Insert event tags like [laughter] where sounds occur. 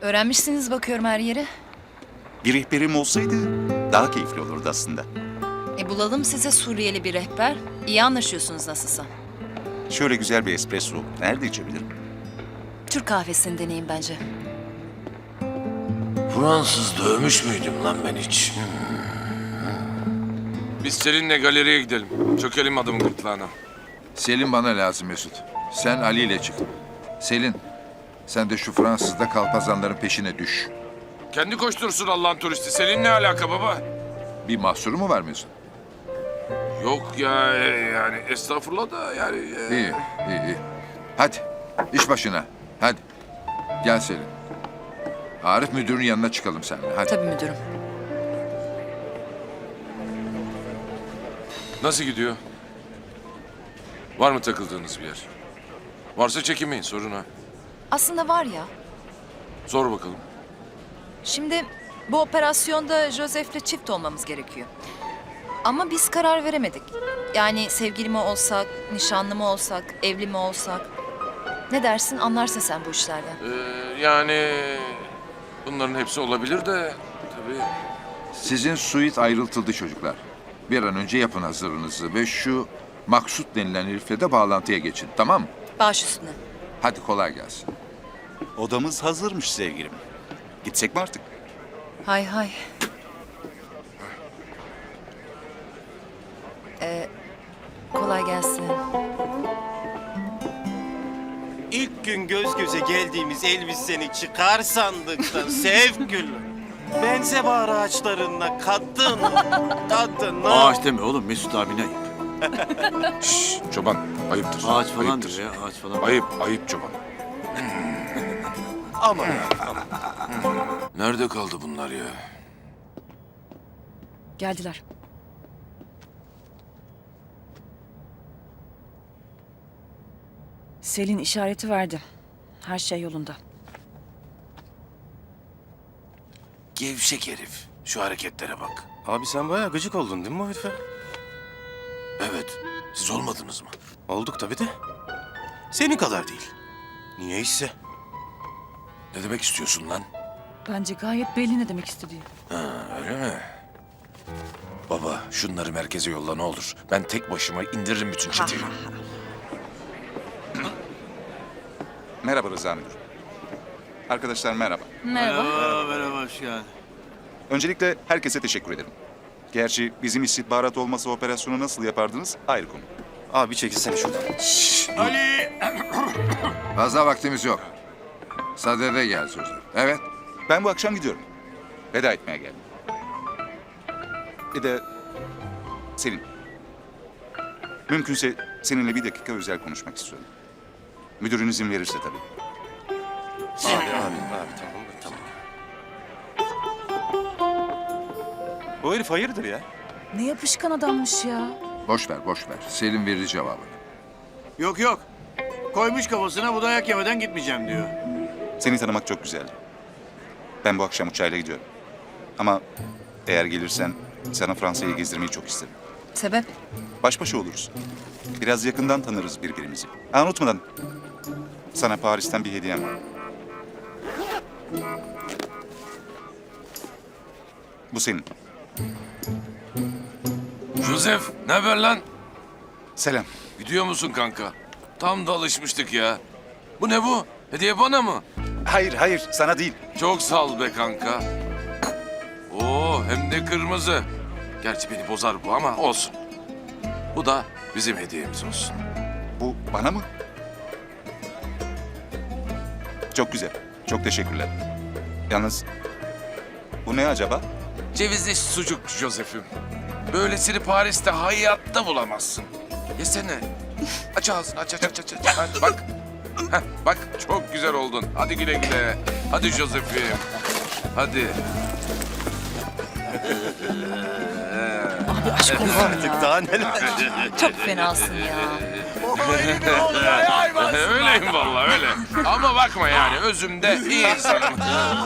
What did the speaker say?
Öğrenmişsiniz bakıyorum her yeri. Bir rehberim olsaydı daha keyifli olurdu aslında. E bulalım size Suriyeli bir rehber. İyi anlaşıyorsunuz nasılsa. Şöyle güzel bir espresso nerede içebilirim? Türk kahvesini deneyin bence. Fransız dövmüş müydüm lan ben hiç? Biz Selin'le galeriye gidelim. Çökelim adamın gırtlağına. Selim bana lazım Mesut. Sen Ali ile çık. Selin, sen de şu Fransızda kalpazanların peşine düş. Kendi koştursun Allah'ın turisti. Selin ne alaka baba? Bir mahsuru mu var Mesut? Yok ya e, yani estağfurullah da yani. e, İyi, iyi, iyi. Hadi, iş başına. Hadi. Gel Selin. Arif müdürün yanına çıkalım seninle. Hadi. Tabii müdürüm. Nasıl gidiyor? Var mı takıldığınız bir yer? Varsa çekinmeyin sorun ha. Aslında var ya. Sor bakalım. Şimdi bu operasyonda Joseph'le çift olmamız gerekiyor. Ama biz karar veremedik. Yani sevgili mi olsak, nişanlı mı olsak, evli mi olsak. Ne dersin anlarsın sen bu işlerden. Ee, yani bunların hepsi olabilir de tabii. Sizin suit ayrıltıldı çocuklar. Bir an önce yapın hazırlığınızı ve şu Maksut denilen herifle de bağlantıya geçin. Tamam mı? Baş üstüne. Hadi kolay gelsin. Odamız hazırmış sevgilim. Gitsek mi artık? Hay hay. Ee, kolay gelsin. İlk gün göz göze geldiğimiz elbiseni çıkar sandıktan [laughs] sevgili. Benzebağ ağaçlarında kadın, [laughs] kadın. Ağaç deme oğlum Mesut abine ayıp. Şşş çoban ayıptır. Ağaç falan ayıptır. ya ağaç falan. Ayıp ayıp çoban. [laughs] Ama Nerede kaldı bunlar ya? Geldiler. Selin işareti verdi. Her şey yolunda. Gevşek herif. Şu hareketlere bak. Abi sen bayağı gıcık oldun değil mi bu herife? Evet. Siz olmadınız mı? Olduk tabii de. Senin kadar değil. Niye ise? Ne demek istiyorsun lan? Bence gayet belli ne demek istediği. Öyle mi? Baba şunları merkeze yolla ne olur. Ben tek başıma indiririm bütün çeteyi. Merhaba Rıza Müdür. Arkadaşlar merhaba. Merhaba. Merhaba merhaba hoş geldin. Öncelikle herkese teşekkür ederim. Gerçi bizim istihbarat olmasa operasyonu nasıl yapardınız ayrı konu. Abi çekilsene şuradan. Fazla vaktimiz yok. Sadede gel çocuklar. Evet. Ben bu akşam gidiyorum. Veda etmeye geldim. Bir de Selin. Mümkünse seninle bir dakika özel konuşmak istiyorum. Müdürün izin verirse tabii. Abi, abi, abi tamam. Bu herif hayırdır ya? Ne yapışkan adammış ya. Boş ver, boş ver. Selim verir cevabını. Yok yok. Koymuş kafasına bu dayak yemeden gitmeyeceğim diyor. Seni tanımak çok güzeldi. Ben bu akşam uçağıyla gidiyorum. Ama eğer gelirsen sana Fransa'yı gezdirmeyi çok isterim. Sebep? Baş başa oluruz. Biraz yakından tanırız birbirimizi. Ha, unutmadan sana Paris'ten bir hediyem var. Bu senin. Joseph ne haber lan? Selam. Gidiyor musun kanka? Tam da alışmıştık ya. Bu ne bu? Hediye bana mı? Hayır, hayır. Sana değil. Çok sağ ol be kanka. Oo hem de kırmızı. Gerçi beni bozar bu ama olsun. Bu da bizim hediyemiz olsun. Bu bana mı? Çok güzel. Çok teşekkürler. Yalnız bu ne acaba? Cevizli sucuk Joseph'im. Böylesini Paris'te hayatta bulamazsın. Yesene. Aç ağzını aç aç aç aç. aç. Hadi bak. Heh, bak çok güzel oldun. Hadi güle güle. Hadi Joseph'im. Hadi. Abi aşk olsun ya. Daha neler? Çok fenasın ya. Öyleyim vallahi öyle. Ama bakma yani özümde iyi insanım. [laughs]